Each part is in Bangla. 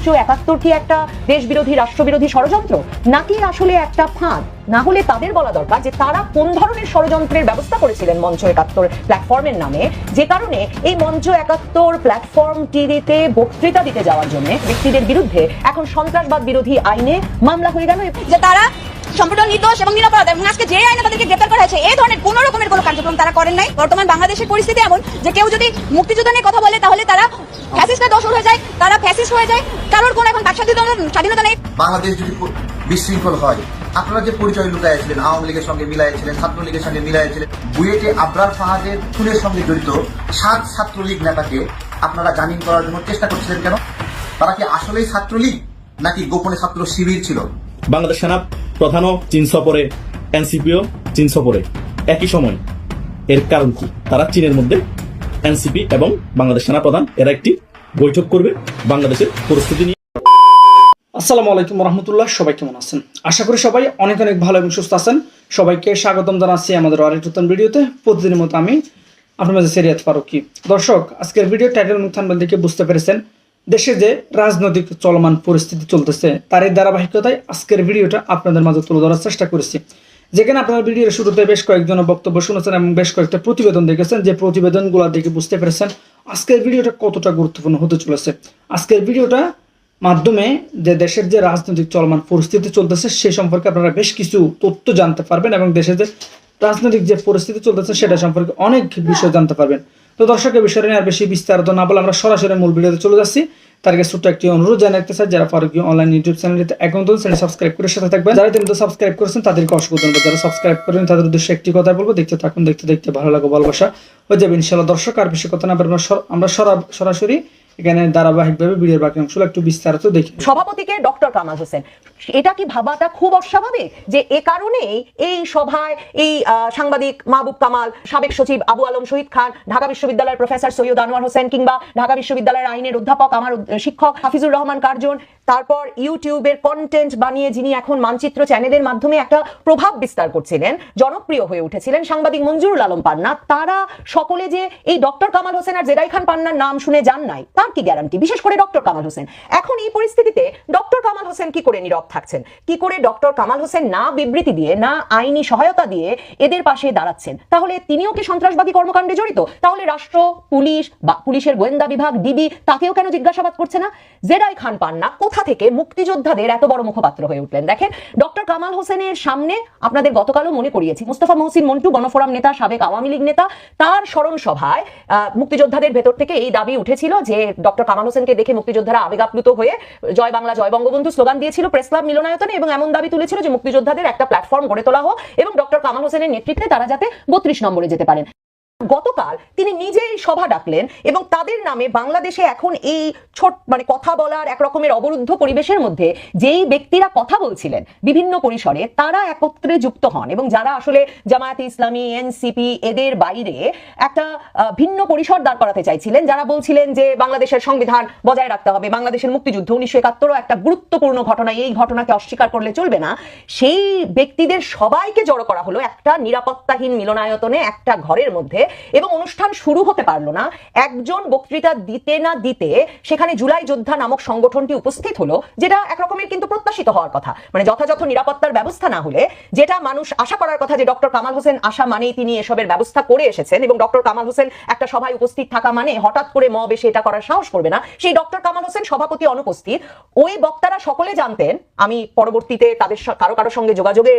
মঞ্চ একাত্তর কি একটা দেশ বিরোধী রাষ্ট্রবিরোধী ষড়যন্ত্র? নাকি আসলে একটা ফাঁদ? না হলে তাদের বলা দরকার যে তারা কোন ধরনের ষড়যন্ত্রের ব্যবস্থা করেছিলেন মঞ্চ একাত্তর প্ল্যাটফর্মের নামে? যে কারণে এই মঞ্চ একাত্তর প্ল্যাটফর্ম টিভিতে বক্তৃতা দিতে যাওয়ার জন্য ব্যক্তিদের বিরুদ্ধে এখন সন্ত্রাসবাদ বিরোধী আইনে মামলা হয়ে গেল। যে তারা সম্পূর্ণ নির্দোষ এবং নিরাপরাধ এবং আজকে যে আইনে তাদেরকে গ্রেপ্তার করা হয়েছে এই ধরনের কোন রকমের কোনো কার্যক্রম তারা করেন নাই। বর্তমান বাংলাদেশের পরিস্থিতি এমন যে কেউ যদি মুক্তিযুদ্ধ নিয়ে কথা বলে তাহলে তারা ফ্যাসিস্টের দোষর হয়ে যায় তারা ফ্যাসিস্ট হয়ে যায়। কারোর কোনো এখন স্বাধীনতা স্বাধীনতা নেই। বাংলাদেশ যদি বিশৃঙ্খল হয় আপনারা যে পরিচয় লুকাইছিলেন আওয়ামী লীগের সঙ্গে মিলাইছিলেন ছাত্রলীগের সঙ্গে মিলাইছিলেন বুয়েটে আবরার ফাহাদের খুনের সঙ্গে জড়িত সাত ছাত্রলীগ নেতাকে আপনারা জামিন করার জন্য চেষ্টা করছিলেন কেন? তারা কি আসলেই ছাত্রলীগ নাকি গোপনে ছাত্র শিবির ছিল? বাংলাদেশ সেনা প্রধানও চীন সফরে, এনসিপিও চীন সফরে। একই সময়, এর কারণ কি? তারা চীনের মধ্যে এনসিপি এবং বাংলাদেশ সেনা প্রধান, এরা একটি বৈঠক করবে বাংলাদেশের পরিস্থিতি নিয়ে। আসসালামু আলাইকুম রহমতুল্লাহ, সবাই কেমন আছেন? আশা করি সবাই অনেক অনেক ভালো এবং সুস্থ আছেন। সবাইকে স্বাগতম জানাচ্ছি আমাদের আরেক নতুন ভিডিওতে। প্রতিদিনের মতো আমি আপনার মাঝে সেরিয়াত ফারুকি। দর্শক, আজকের ভিডিও টাইটেল মুখ থানবেল দেখে বুঝতে পেরেছেন দেশে যে রাজনৈতিক চলমান পরিস্থিতি চলতেছে, তার এই ধারাবাহিকতায় আজকের ভিডিওটা আপনাদের মাঝে তুলে ধরার চেষ্টা করেছি। যেখানে আপনার ভিডিওর শুরুতে বেশ কয়েকজনের বক্তব্য শুনেছেন এবং বেশ কয়েকটা প্রতিবেদন দেখেছেন। যে প্রতিবেদনগুলো দেখে বুঝতে পেরেছেন আজকের ভিডিওটা কতটা গুরুত্বপূর্ণ হতে চলেছে। আজকের ভিডিওটা মাধ্যমে যে দেশের যে রাজনৈতিক চলমান পরিস্থিতি চলতেছে, সে সম্পর্কে আপনারা বেশ কিছু তথ্য জানতে পারবেন এবং দেশের যে রাজনৈতিক যে পরিস্থিতি চলতেছে সেটা সম্পর্কে অনেক বিষয় জানতে পারবেন। তো দর্শকের বিষয় নিয়ে আর বেশি বিস্তারিত না বলে আমরা সরাসরি মূল ভিডিওতে চলে যাচ্ছি। তার ছোট্ট একটি অনুরোধ জানাতে চাই, যারা ফারুকি অনলাইন ইউটিউব চ্যানেলটিতে এখন তো চ্যানেল সাবস্ক্রাইব করে সাথে থাকবেন। যারা কিন্তু সাবস্ক্রাইব করেছেন, তাদেরকে অসংখ্য ধন্যবাদ। যারা সাবস্ক্রাইব করেন তাদের উদ্দেশ্যে একটি কথা বলব, দেখতে থাকুন, দেখতে দেখতে ভালো লাগো, ভালোবাসা হয়ে যাবে ইনশাল্লাহ দর্শক, আর বেশি কথা না আমরা সর- সরা- সরাসরি এখানে ধারাবাহিকভাবে ভিডিওর বাকি অংশগুলো একটু বিস্তারিত দেখি সভাপতিকে ডক্টর কামাল হোসেন। এটা কি ভাবাটা খুব অস্বাভাবিক? যে এ কারণে এই সভায় এই সাংবাদিক মাহবুব কামাল, সাবেক সচিব আবু আলম, শহীদ খান, ঢাকা বিশ্ববিদ্যালয়ের প্রফেসর সৈয়দ আনোয়ার হোসেন কিংবা ঢাকা বিশ্ববিদ্যালয়ের আইনের অধ্যাপক, আমার শিক্ষক হাফিজুর রহমান কার্জন তারপর ইউটিউবের কন্টেন্ট বানিয়ে যিনি এখন মানচিত্র চ্যানেলের মাধ্যমে একটা প্রভাব বিস্তার করছিলেন, জনপ্রিয় হয়ে উঠেছিলেন সাংবাদিক মঞ্জুরুল আলম পান্না। তারা সকলে যে এই ডক্টর কামাল হোসেন আর জেরাই খান পান্নার নাম শুনে যান নাই, তার কি গ্যারান্টি বিশেষ করে ডক্টর কামাল হোসেন। এখন এই পরিস্থিতিতে ডক্টর কামাল হোসেন কি করে নীরব থাকছেন? কি করে ডক্টর কামাল হোসেন না বিবৃতি দিয়ে, না আইনি সহায়তা দিয়ে এদের পাশে দাঁড়াচ্ছেন? তাহলে তিনিও কি সন্ত্রাসবাদী কর্মকাণ্ডে জড়িত? তাহলে রাষ্ট্র, পুলিশ বা পুলিশের গোয়েন্দা বিভাগ, ডিবি, তাকেও কেন জিজ্ঞাসাবাদ করছে না? জেরাই খান পান্না কোথা থেকে মুক্তিযোদ্ধাদের এত বড় মুখপাত্র হয়ে উঠলেন। দেখেন, ডক্টর কামাল হোসেনের সামনে আপনাদের গতকালও মনে করিয়েছি, মুস্তফা মহসিন মন্টু, গণফোরাম নেতা, সাবেক আওয়ামী লীগ নেতা, তার স্মরণ সভায় মুক্তিযোদ্ধাদের ভেতর থেকে এই দাবি উঠেছিল যে ডক্টর কামাল হোসেনকে দেখে মুক্তিযোদ্ধারা আবেগাপ্লুত হয়ে জয় বাংলা, জয় বঙ্গবন্ধু স্লোগান দিয়েছিল প্রেস ক্লাব মিলনায়তনে এবং এমন দাবি তুলেছিল যে মুক্তিযোদ্ধাদের একটা প্ল্যাটফর্ম গড়ে তোলা হোক এবং ডক্টর কামাল হোসেনের নেতৃত্বে তারা যাতে বত্রিশ নম্বরে যেতে পারেন। গতকাল তিনি নিজেই সভা ডাকলেন এবং তাদের নামে বাংলাদেশে এখন এই ছোট মানে কথা বলার এক রকমের অবরুদ্ধ পরিবেশের মধ্যে যেই ব্যক্তিরা কথা বলছিলেন বিভিন্ন পরিসরে, তারা একত্রে যুক্ত হন এবং যারা আসলে জামায়াতে ইসলামী, এনসিপি এদের বাইরে একটা ভিন্ন পরিসর দাঁড় করাতে চাইছিলেন। যারা বলছিলেন যে বাংলাদেশের সংবিধান বজায় রাখতে হবে, বাংলাদেশের মুক্তিযুদ্ধ উনিশশো একাত্তরও একটা গুরুত্বপূর্ণ ঘটনা, এই ঘটনাকে অস্বীকার করলে চলবে না। সেই ব্যক্তিদের সবাইকে জড়ো করা হলো একটা নিরাপত্তাহীন মিলনায়তনে একটা ঘরের মধ্যে। এবং অনুষ্ঠান শুরু হতে পারল না। একজন বক্তৃতা দিতে না দিতে সেখানে জুলাই যোদ্ধা নামক সংগঠনটি উপস্থিত হলো, যেটা একরকমের কিন্তু প্রত্যাশিত হওয়ার কথা। মানে যথাযথ নিরাপত্তার ব্যবস্থা না হলে, যেটা মানুষ আশা করার কথা যে ডক্টর কামাল হোসেন আশা মানেই তিনি এসবের ব্যবস্থা করে এসেছেন এবং ডক্টর কামাল হোসেন একটা সভায় উপস্থিত থাকা মানে হঠাৎ করে মব এসে এটা করার সাহস করবে না। সেই ডক্টর কামাল হোসেন সভাপতি অনুপস্থিত। ওই বক্তারা সকলে জানতেন, আমি পরবর্তীতে তাদের কারও কারও সঙ্গে যোগাযোগের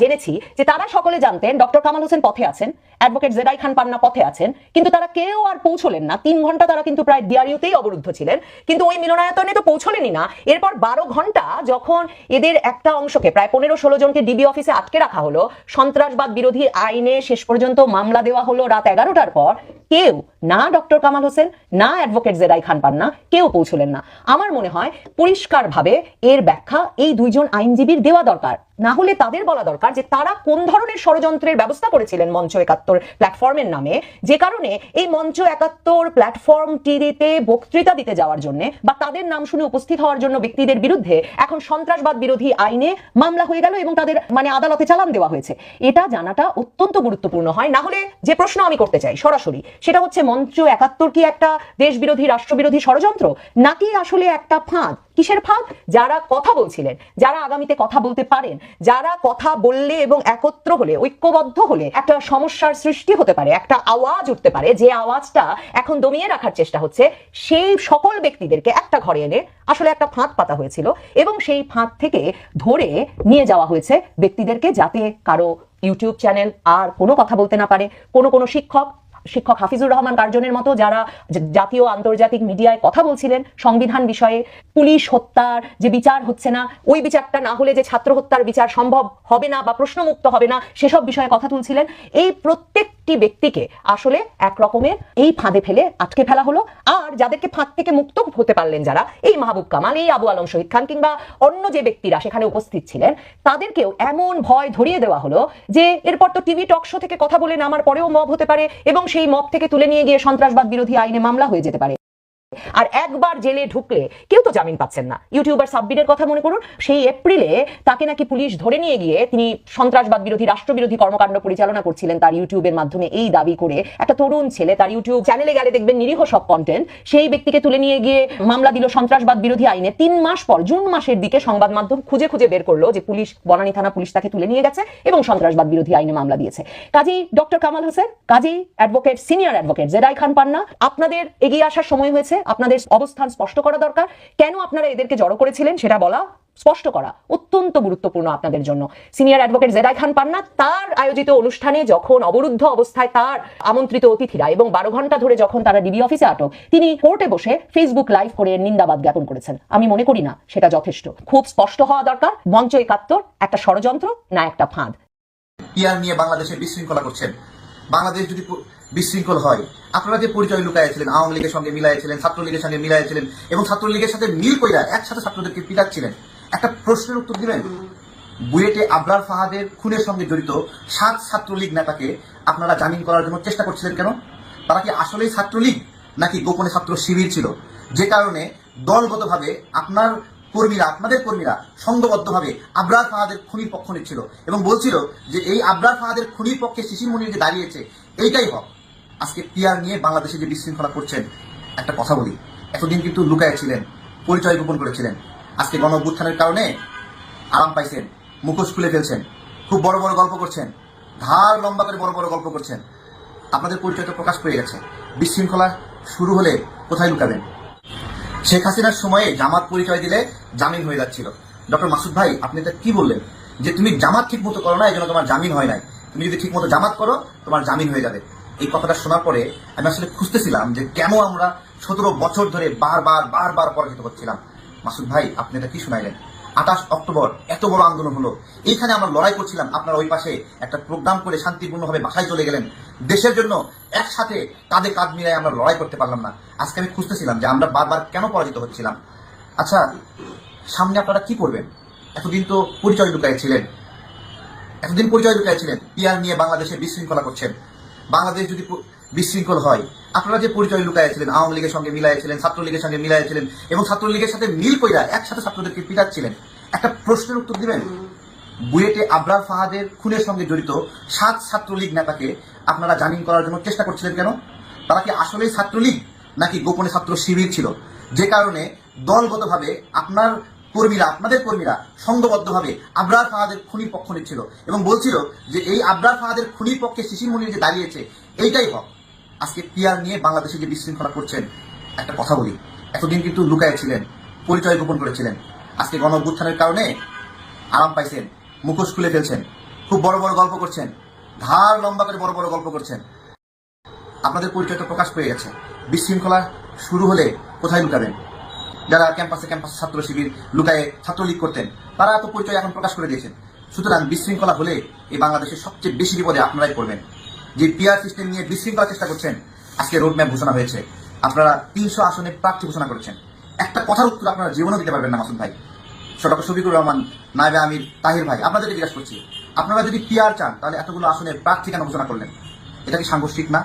জেনেছি যে তারা সকলে জানতেন ডক্টর কামাল হোসেন পথে আছেন। অ্যাডভোকেট জেরাই খান পথে আছেন, কিন্তু তারা কেউ আর পৌঁছলেন না। তিন ঘণ্টা তারা কিন্তু প্রায় ডিআরইউতেই অবরুদ্ধ ছিলেন। কিন্তু ওই মিলনায়তনে তো পৌঁছলেনই না। এরপর বারো ঘণ্টা যখন এদের একটা অংশকে, প্রায় পনেরো ষোলো জনকে ডিবি অফিসে আটকে রাখা হলো, সন্ত্রাসবাদ বিরোধী আইনে শেষ পর্যন্ত মামলা দেওয়া হলো রাত এগারোটার পর কেউ না ডক্টর কামাল হোসেন, না অ্যাডভোকেট জেরাই খান পান্না, কেউ পৌঁছলেন না। আমার মনে হয় পরিষ্কারভাবে এর ব্যাখ্যা এই দুইজন আইনজীবীর দেওয়া দরকার। না হলে তাদের বলা দরকার যে তারা কোন ধরনের ষড়যন্ত্রের ব্যবস্থা করেছিলেন মঞ্চ একাত্তর প্ল্যাটফর্মের নামে। যে কারণে এই মঞ্চ একাত্তর প্ল্যাটফর্ম টিভিতে বক্তৃতা দিতে যাওয়ার জন্য বা তাদের নাম শুনে উপস্থিত হওয়ার জন্য ব্যক্তিদের বিরুদ্ধে এখন সন্ত্রাসবাদ বিরোধী আইনে মামলা হয়ে গেল এবং তাদের মানে আদালতে চালান দেওয়া হয়েছে। এটা জানাটা অত্যন্ত গুরুত্বপূর্ণ হয়। না হলে যে প্রশ্ন আমি করতে চাই সরাসরি সেটা হচ্ছে মঞ্চ একাত্তর কি একটা দেশ বিরোধী রাষ্ট্রবিরোধী ষড়যন্ত্র? নাকি আসলে একটা ফাঁদ? কিসের ফাঁদ? যারা কথা বলছিলেন, যারা আগামীতে কথা বলতে পারেন, যারা কথা বললে এবং একত্র হলে, ঐক্যবদ্ধ হলে একটা সমস্যার সৃষ্টি হতে পারে, একটা আওয়াজ উঠতে পারে। যে আওয়াজটা এখন দমিয়ে রাখার চেষ্টা হচ্ছে, সেই সকল ব্যক্তিদেরকে একটা ঘরে এনে আসলে একটা ফাঁদ পাতা হয়েছিল এবং সেই ফাঁদ থেকে ধরে নিয়ে যাওয়া হয়েছে ব্যক্তিদেরকে যাতে কারও ইউটিউব চ্যানেল আর কোনো কথা বলতে না পারে, কোনো কোনো শিক্ষক শিক্ষক হাফিজুর রহমান কার্জনের মতো যারা জাতীয় আন্তর্জাতিক মিডিয়ায় কথা বলছিলেন, সংবিধান বিষয়ে পুলিশ হত্যার যে বিচার হচ্ছে না, ওই বিচারটা না হলে যে ছাত্র হত্যার বিচার সম্ভব হবে না বা প্রশ্নমুক্ত হবে না, সেসব বিষয়ে কথা তুলছিলেন। এই প্রত্যেকটি ব্যক্তিকে আসলে এক রকমের এই ফাঁদে ফেলে আটকে ফেলা হলো। আর যাদেরকে ফাঁদ থেকে মুক্ত হতে পারলেন যারা, এই মাহবুব কামাল, এই আবু আলম শহীদ খান কিংবা অন্য যে ব্যক্তিরা সেখানে উপস্থিত ছিলেন, তাদেরকেও এমন ভয় ধরিয়ে দেওয়া হলো যে এরপর তো টিভি টক শো থেকে কথা বলে নামার পরেও মব হতে পারে এবং সেই মব থেকে তুলে নিয়ে গিয়ে সন্ত্রাসবাদ বিরোধী আইনে মামলা হয়ে যেতে পারে। আর একবার জেলে ঢুকলে কেউ তো জামিন পাচ্ছেন না। ইউটিউবার সাব্বিরের কথা মনে করুন, সেই এপ্রিলে তাকে নাকি পুলিশ ধরে নিয়ে গিয়ে তিনি সন্ত্রাসবাদ বিরোধী, রাষ্ট্রবিরোধী কর্মকাণ্ড পরিচালনা করছিলেন তার ইউটিউবের মাধ্যমে এই দাবি করে একটা তরুণ ছেলে তার ইউটিউব চ্যানেলে গেলে দেখবেন নিরীহ সব কন্টেন্ট সেই ব্যক্তিকে তুলে নিয়ে গিয়ে মামলা দিল সন্ত্রাসবাদ বিরোধী আইনে। তিন মাস পর, জুন মাসের দিকে সংবাদ মাধ্যম খুঁজে খুঁজে বের করল যে পুলিশ, বনানী থানা পুলিশ তাকে তুলে নিয়ে গেছে এবং সন্ত্রাসবাদ বিরোধী আইনে মামলা দিয়েছে। Kazi doctor Kamal Hossain, Kazi advocate senior advocate Z I Khan Panna, আপনাদের এগিয়ে আসার সময় হয়েছে। আপনাদের অবস্থান স্পষ্ট করা দরকার। কেন আপনারা এদেরকে জড়ো করেছিলেন সেটা বলা স্পষ্ট করা অত্যন্ত গুরুত্বপূর্ণ আপনাদের জন্য। সিনিয়র অ্যাডভোকেট জেরাই খান পান্না তার আয়োজিত অনুষ্ঠানে যখন অবরুদ্ধ অবস্থায় তার আমন্ত্রিত অতিথিরা এবং বারো ঘণ্টা ধরে যখন তারা ডিবি অফিসে আটক, তিনি কোর্টে বসে ফেসবুক লাইভ করে নিন্দাবাদ জ্ঞাপন করেছেন। আমি মনে করি না সেটা যথেষ্ট। খুব স্পষ্ট হওয়া দরকার। মঞ্চ একাত্তর, একটা ষড়যন্ত্র না একটা ফাঁদ। নিয়ে বাংলাদেশে বিশৃঙ্খলা করছেন। বাংলাদেশ যদি বিশৃঙ্খল হয়, আপনারা যে পরিচয় লুকাইছিলেন আওয়ামী লীগের সঙ্গে মিলাইছিলেন ছাত্রলীগের সঙ্গে মিলাইছিলেন এবং ছাত্রলীগের সাথে মিল কইরা একসাথে ছাত্রদেরকে পিটাচ্ছিলেন, একটা প্রশ্নের উত্তর দিবেন? বুয়েটে আবরার ফাহাদের খুনের সঙ্গে জড়িত সাত ছাত্রলীগ নেতাকে আপনারা জামিন করার জন্য চেষ্টা করছিলেন কেন? তারা কি আসলেই ছাত্রলীগ নাকি গোপনে ছাত্র শিবির ছিল? যে কারণে দলগতভাবে আপনার কর্মীরা, আপনাদের কর্মীরা সংঘবদ্ধভাবে আবরার ফাহাদের খুনির পক্ষ নিচ্ছিল এবং বলছিল যে এই আবরার ফাহাদের খুনির পক্ষে শিশির মনির যে দাঁড়িয়েছে। এইটাই হোক। আজকে পিয়ার নিয়ে বাংলাদেশে যে বিশৃঙ্খলা করছেন, একটা কথা বলি। এতদিন কিন্তু লুকায় ছিলেন পরিচয় গোপন করেছিলেন। আজকে গণ কারণে আরাম পাইছেন, মুখোশ খুলে ফেলছেন, খুব বড় বড় গল্প করছেন, ধার লম্বা করে বড় বড় গল্প করছেন। আপনাদের পরিচয় তো প্রকাশ পেয়ে গেছে। বিশৃঙ্খলা শুরু হলে কোথায় লুকাবেন? শেখ হাসিনার সময়ে জামাত পরিচয় দিলে জামিন হয়ে যাচ্ছিল। ডক্টর মাসুদ ভাই, আপনি এটা কি বললেন? যে তুমি জামাত ঠিক মতো করো না এই জন্য তোমার জামিন হয় নাই। তুমি যদি ঠিক মতো জামাত করো, তোমার জামিন হয়ে যাবে। এই কথাটা শোনার পরে আমি আসলে খুঁজতেছিলাম যে কেন আমরা সতেরো বছর ধরে বারবার বারবার পরাজিত করছিলাম মাসুদ ভাই, আপনি এটা কি শোনাইলেন? আঠাশ অক্টোবর, এত বড় আন্দোলন হলো। এইখানে আমরা লড়াই করছিলাম, আপনার ওই পাশে একটা প্রোগ্রাম করে শান্তিপূর্ণভাবে বাসায় চলে গেলেন। দেশের জন্য একসাথে কাঁধে কাঁধ মিলাই আমরা লড়াই করতে পারলাম না। আজকে আমি খুঁজতেছিলাম যে আমরা বারবার কেন পরাজিত হচ্ছিলাম। আচ্ছা সামনে আপনারা কি করবেন এতদিন তো পরিচয় লুকাইছিলেন এতদিন পরিচয় লুকাইছিলেন পিয়ার নিয়ে বাংলাদেশে বিশৃঙ্খলা করছেন। বাংলাদেশ যদি বিশৃঙ্খল হয়, আপনারা যে পরিচয় লুকাইছিলেন আওয়ামী লীগের সঙ্গে মিলাইছিলেন ছাত্রলীগের সঙ্গে মিলাইছিলেন এবং ছাত্রলীগের সাথে মিল কইরা একসাথে ছাত্রদেরকে পিটাচ্ছিলেন একটা প্রশ্নের উত্তর দিবেন? বুয়েটে আবরার ফাহাদের খুনের সঙ্গে জড়িত সাত ছাত্রলীগ নেতাকে আপনারা জামিন করার জন্য চেষ্টা করছিলেন কেন? তারা কি আসলেই ছাত্রলীগ নাকি গোপনে ছাত্র শিবির ছিল? যে কারণে দলগতভাবে আপনার কর্মীরা, আপনাদের কর্মীরা সংঘবদ্ধভাবে আবরার ফাহাদের খুনির পক্ষ নিচ্ছিল এবং বলছিল যে এই আবরার ফাহাদের খুনির পক্ষে শিশির মনির যে দাঁড়িয়েছে, এইটাই হোক। আজকে পিয়ার নিয়ে বাংলাদেশে যে বিশৃঙ্খলা করছেন, একটা কথা বলি। এতদিন কিন্তু লুকায় ছিলেন, পরিচয় গোপন করেছিলেন। আজকে গণ কারণে আরাম পাইছেন, মুখোশ খুলে ফেলছেন, খুব বড় বড় গল্প করছেন, ধার লম্বা করে বড় বড় গল্প করছেন। আপনাদের পরিচয়টা প্রকাশ পেয়ে গেছে। বিশৃঙ্খলা শুরু হলে কোথায় লুকাবেন? যারা ক্যাম্পাসে ক্যাম্পাসে ছাত্র শিবির লুকায়ে ছাত্রলীগ করতেন, তারা তো পরিচয় এখন প্রকাশ করে দিয়েছেন। সুতরাং বিশৃঙ্খলা হলে এই বাংলাদেশের সবচেয়ে বেশি বিপদে আপনারাই পড়বেন। যে পিআর সিস্টেম নিয়ে বিশৃঙ্খলা চেষ্টা করছেন, আজকে রোডম্যাপ ঘোষণা হয়েছে। আপনারা তিনশো আসনে প্রার্থী ঘোষণা করেছেন। একটা কথার উত্তর আপনারা জীবনও দিতে পারবেন না মাসুদ ভাই। ডক্টর শফিকুর রহমান নাইবে আমির, তাহির ভাই, আপনাদেরকে জিজ্ঞাসা করছি, আপনারা যদি পিআর চান, তাহলে এতগুলো আসনে প্রার্থী কেন ঘোষণা করলেন? এটা কি সাংঘর্ষিক না?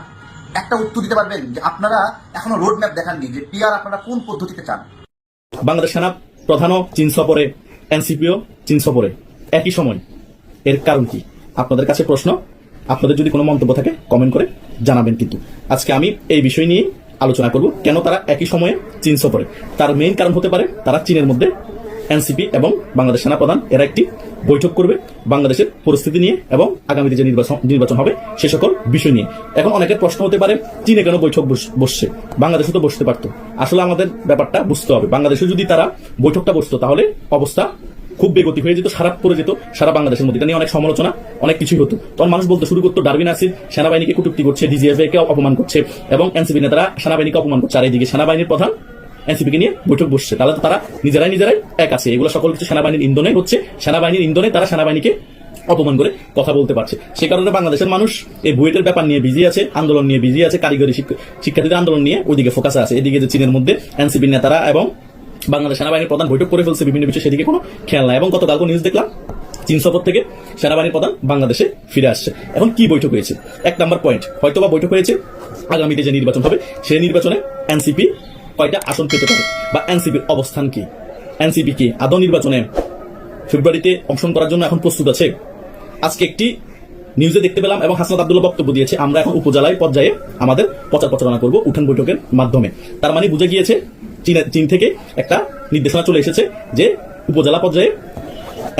একটা উত্তর দিতে পারবেন যে আপনারা এখনও রোড ম্যাপ দেখাননি যে পিআর আপনারা কোন পদ্ধতিতে চান। বাংলাদেশ সেনা প্রধানও চীন সফরে এনসিপিও চীন সফরে, একই সময়। এর কারণ কি? আপনাদের কাছে প্রশ্ন, আপনাদের যদি কোনো মন্তব্য থাকে কমেন্ট করে জানাবেন কিন্তু। আজকে আমি এই বিষয় নিয়ে আলোচনা করব, কেন তারা একই সময়ে চীন সফরে? তার মেইন কারণ হতে পারে তারা চীনের মধ্যে এনসিপি এবং বাংলাদেশ সেনাপ্রধান এরা একটি বৈঠক করবে বাংলাদেশের পরিস্থিতি নিয়ে এবং আগামীতে যে নির্বাচন নির্বাচন হবে সে সকল বিষয় নিয়ে। এখন অনেকের প্রশ্ন হতে পারে, চীনে কেন বৈঠক বস- বসছে? বাংলাদেশে তো বসতে পারতো। আসলে আমাদের ব্যাপারটা বুঝতে হবে। বাংলাদেশে যদি তারা বৈঠকটা বসতো, তাহলে অবস্থা খুব বেগতি হয়ে যেত খারাপ পড়ে যেত, সারা বাংলাদেশের মধ্যে। নিয়ে অনেক সমালোচনা, অনেক কিছুই হতো। তখন মানুষ বলতে, শুরু করতো ডারবিন আসির সেনাবাহিনীকে কটূক্তি করছে ডিজিএফ কে অপমান করছে এবং এনসিপি নেতারা সেনাবাহিনীকে অপমান করছে। আর এইদিকে সেনাবাহিনীর প্রধান এনসিপিকে নিয়ে বৈঠক বসছে। তাহলে তো তারা নিজেরাই নিজেরাই এক আছে। এগুলো সকল কিছু সেনাবাহিনীর ইন্ধনে হচ্ছে। সেনাবাহিনীর ইন্ধনে তারা সেনাবাহিনীকে অপমান করে কথা বলতে পারছে। সে কারণে বাংলাদেশের মানুষ এই বুয়েটের ব্যাপার নিয়ে বিজি আছে, আন্দোলন নিয়ে বিজি আছে, কারিগরি শিক্ষ- শিক্ষার্থীদের আন্দোলন নিয়ে ওইদিকে ফোকাস আছে। এদিকে যে চীনের মধ্যে এনসিপি নেতারা এবং বাংলাদেশ সেনাবাহিনীর প্রধান বৈঠক করে ফেলছে বিভিন্ন বিষয়ে, সেদিকে কোনো খেয়াল নাই। এবং গতকালকে নিউজ দেখলাম, চীন সফর থেকে সেনাবাহিনীর প্রধান বাংলাদেশে ফিরে আসছে। এখন কি বৈঠক হয়েছে? এক নম্বর পয়েন্ট হয়তোবা বৈঠক হয়েছে, আগামীতে যে নির্বাচন হবে সেই নির্বাচনে এনসিপি কয়টা আসন পেতে পারে? বা এনসিপির অবস্থান কি? এনসিপি কি আদৌ নির্বাচনে ফেব্রুয়ারিতে অংশগ্রহণ করার জন্য এখন প্রস্তুত আছে? আজকে একটি নিউজে দেখতে পেলাম এবং হাসনাত আব্দুল্লাহ বক্তব্য দিয়েছে, আমরা এখন উপজেলায় পর্যায়ে আমাদের প্রচার প্রচারণা করব উঠান বৈঠকের মাধ্যমে। তার মানে বুঝে গিয়েছে, চীন চীন থেকে একটা নির্দেশনা চলে এসেছে যে উপজেলা পর্যায়ে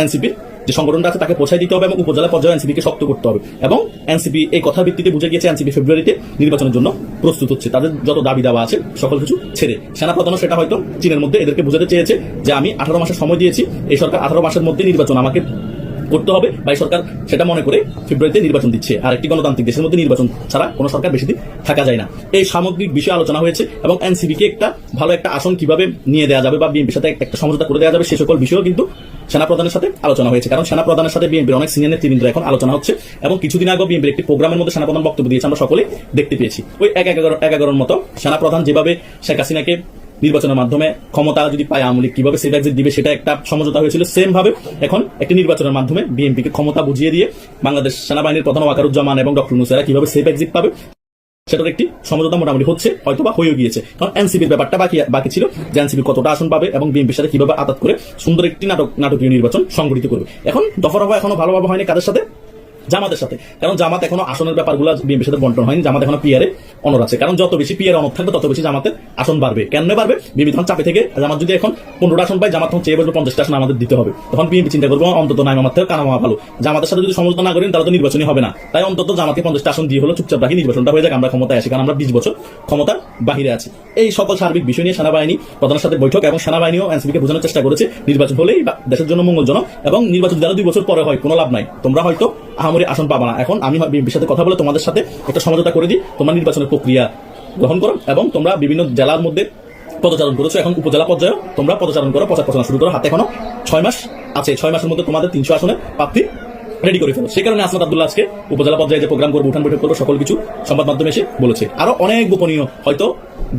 এনসিপির যে সংগঠনটা আছে তাকে পৌঁছায় দিতে হবে এবং উপজেলা পর্যায়ে এনসিপিকে শক্ত করতে হবে এবং এনসিপি এই কথার ভিত্তিতে বুঝে গিয়েছে এনসিপি ফেব্রুয়ারিতে নির্বাচনের জন্য প্রস্তুত হচ্ছে। তাদের যত দাবি দাওয়া আছে, সকল কিছু ছেড়ে। সেনাপ্রধানও সেটা হয়তো চীনের মধ্যে এদেরকে বোঝাতে চেয়েছে যে আমি আঠারো মাসের সময় দিয়েছি, এই সরকার আঠারো মাসের মধ্যে নির্বাচন আমাকে করতে হবে বা সরকার সেটা মনে করে ফেব্রুয়ারিতে নির্বাচন দিচ্ছে। আর একটি গণতান্ত্রিক দেশের মধ্যে নির্বাচন ছাড়া কোনো সরকার বেশি দিন থাকা যায় না। এই সামগ্রিক বিষয়ে আলোচনা হয়েছে এবং এনসিবিকে একটা ভালো একটা আসন কীভাবে নিয়ে দেওয়া যাবে বা বিএনপির সাথে একটা সমঝোতা করে দেওয়া যাবে, সে সকল বিষয়েও কিন্তু সেনাপ্রধানের সাথে আলোচনা হয়েছে। কারণ সেনাপ্রধানের সাথে বিএনপির অনেক সিনিয়র নেতৃবৃন্দ এখন আলোচনা হচ্ছে এবং কিছুদিন আগে বিএনপির একটি প্রোগ্রামের মধ্যে সেনাপ্রধান বক্তব্য দিয়েছে, আমরা সকলে দেখতে পেয়েছি। ওই এক এগারো, এক এগারোর মতো সেনাপ্রধান যেভাবে শেখ হাসিনাকে নির্বাচনের মাধ্যমে ক্ষমতা যদি পায় আওয়ামী লীগ, কীভাবে সেফ এক্সিট দিবে সেটা একটা সমঝোতা হয়েছিল। সেম ভাবে এখন একটি নির্বাচনের মাধ্যমে বিএনপিকে ক্ষমতা বুঝিয়ে দিয়ে বাংলাদেশ সেনাবাহিনীর প্রধান ওয়াকারুজ্জামান এবং ডক্টর নুসেরা কীভাবে সেফ এক্সিট পাবে সেটার একটি সমঝোতা মোটামুটি হচ্ছে হয়তো বা হয়েও গিয়েছে। কারণ এনসিপির ব্যাপারটা বাকি বাকি ছিল যে এনসিপি কতটা আসন পাবে এবং বিএনপির সাথে কীভাবে আতাত করে সুন্দর একটি নাটক নাটকীয় নির্বাচন সংগঠিত করবে। এখন দফা রফা এখনও ভালোভাবে হয়নি কাদের সাথে? জামাতের সাথে। কারণ জামাত এখনও আসনের ব্যাপারগুলো বিএনপির সাথে বন্টন হয়নি, জামাত এখনও পিয়ারে অনর আছে। কারণ যত বেশি পিয়ারে অনর থাকবে, তত বেশি জামাতের আসন বাড়বে। কেন বাড়বে? বিএনপি তখন চাপে থেকে জামাত যদি এখন পনেরোটা আসন পায়, জামাত তখন চেয়ে বসবে পঞ্চাশটা আসন আমাদের দিতে হবে। তখন বিএনপি চিন্তা করব, অন্তত নাই আমার থেকে কানামা ভালো। জামাতের সাথে যদি সমঝোতা না করেন, তাহলে তো নির্বাচনই হবে না। তাই অন্তত জামাতকে পঞ্চাশটা আসন দিয়ে হলো চুপচাপ রাখি, নির্বাচনটা হয়ে যাক, আমরা ক্ষমতায় আসি কারণ আমরা বিশ বছর ক্ষমতার বাহিরে আছি। এই সকল সার্বিক বিষয় নিয়ে সেনাবাহিনী প্রধানের সাথে বৈঠক এবং সেনাবাহিনীও এনসিপিকে বোঝানোর চেষ্টা করেছে, নির্বাচন হলেই দেশের জন্য মঙ্গলজনক এবং নির্বাচন যারা দুই বছর পরে হয়, কোনো লাভ নাই। তোমরা হয়তো আহামরি আসন পাবা না। এখন আমি সাথে কথা বলে তোমাদের সাথে একটা সমঝোতা করে দিই। তোমার নির্বাচনের প্রক্রিয়া গ্রহণ করো এবং তোমরা বিভিন্ন জেলার মধ্যে পদচারণ করেছ। এখন উপজেলা পর্যায়ে তোমরা পদচারণ করো, প্রচার প্রচারণা শুরু করো। হাতে এখনও ছয় মাস আছে। ছয় মাসের মধ্যে তোমাদের তিনশো আসনের প্রাপ্তি রেডি করে ফেলো। সেই কারণে আসমাত আব্দুল্লাহ আজকে উপজেলা পর্যায়ে যে প্রোগ্রাম করব, উঠান বৈঠক করব, সকল কিছু সংবাদ মাধ্যমে এসে বলেছে। আরও অনেক গোপনীয় হয়তো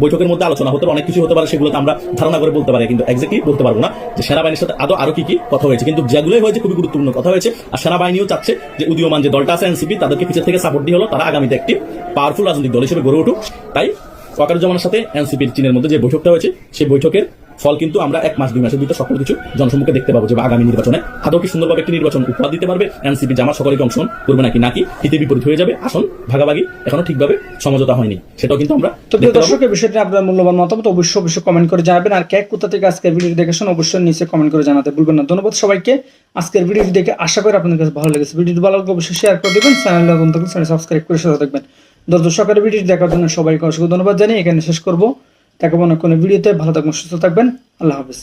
বৈঠকের মধ্যে আলোচনা হতে অনেক কিছু হতে পারে সেগুলো আমরা ধারণা করে বলতে পারি, কিন্তু একজাক্টলি বলতে পারব না। যে সেনাবাহিনীর সাথে আদৌ আরও কি কি কথা হয়েছে, কিন্তু যেগুলোই হয়েছে খুবই গুরুত্বপূর্ণ কথা হয়েছে। আর সেনাবাহিনীও চাচ্ছে যে উদীয়মান যে দলটা আছে, এনসিপি, তাদেরকে পিছের থেকে সাপোর্ট দিয়ে হলো, তারা আগামীতে একটি পাওয়ারফুল রাজনৈতিক দল হিসেবে গড়ে উঠুক। তাই ওয়াকারুজ্জামানের সাথে এনসিপির চীনের মধ্যে যে বৈঠকটা হয়েছে, সেই বৈঠকের ফল কিন্তু আমরা এক মাস দুই মাসের ভিতরে সকল কিছু জনসম্মুখে দেখতে পাবো যে আগামী নির্বাচনে আদৌ কি সুন্দরভাবে একটি নির্বাচন উপহার দিতে পারবে? এনসিপি জামা সকলকে অংশগ্রহণ করবে নাকি নাকি? হিতে বিপরীত হয়ে যাবে আসন ভাগাভাগি এখনও ঠিকভাবে সমঝোতা হয়নি। সেটাও কিন্তু আমরা তো প্রিয় দেখতে পাবো। দর্শক এই বিষয়টি আপনার মূল্যবান মতামত অবশ্যই অবশ্যই কমেন্ট করে জানাবেন। আর কে কোথা থেকে আজকের ভিডিও দেখেছেন অবশ্যই নিচে কমেন্ট করে জানাতে ভুলবেন না। ধন্যবাদ সবাইকে। আজকের ভিডিওটি দেখে আশা করি আপনাদের কাছে ভালো লেগেছে। ভিডিওটি ভালো লাগলে অবশ্যই শেয়ার করে দেবেন চ্যানেল নতুন থাকলে চ্যানেল সাবস্ক্রাইব করে সাথে দেখবেন দর্শকের ভিডিওটি দেখার জন্য সবাইকে অসংখ্য ধন্যবাদ জানিয়ে এখানে শেষ করব। দেখাবো না কোনো ভিডিওতে। ভালো থাকবেন সুস্থ থাকবেন। আল্লাহ হাফিজ।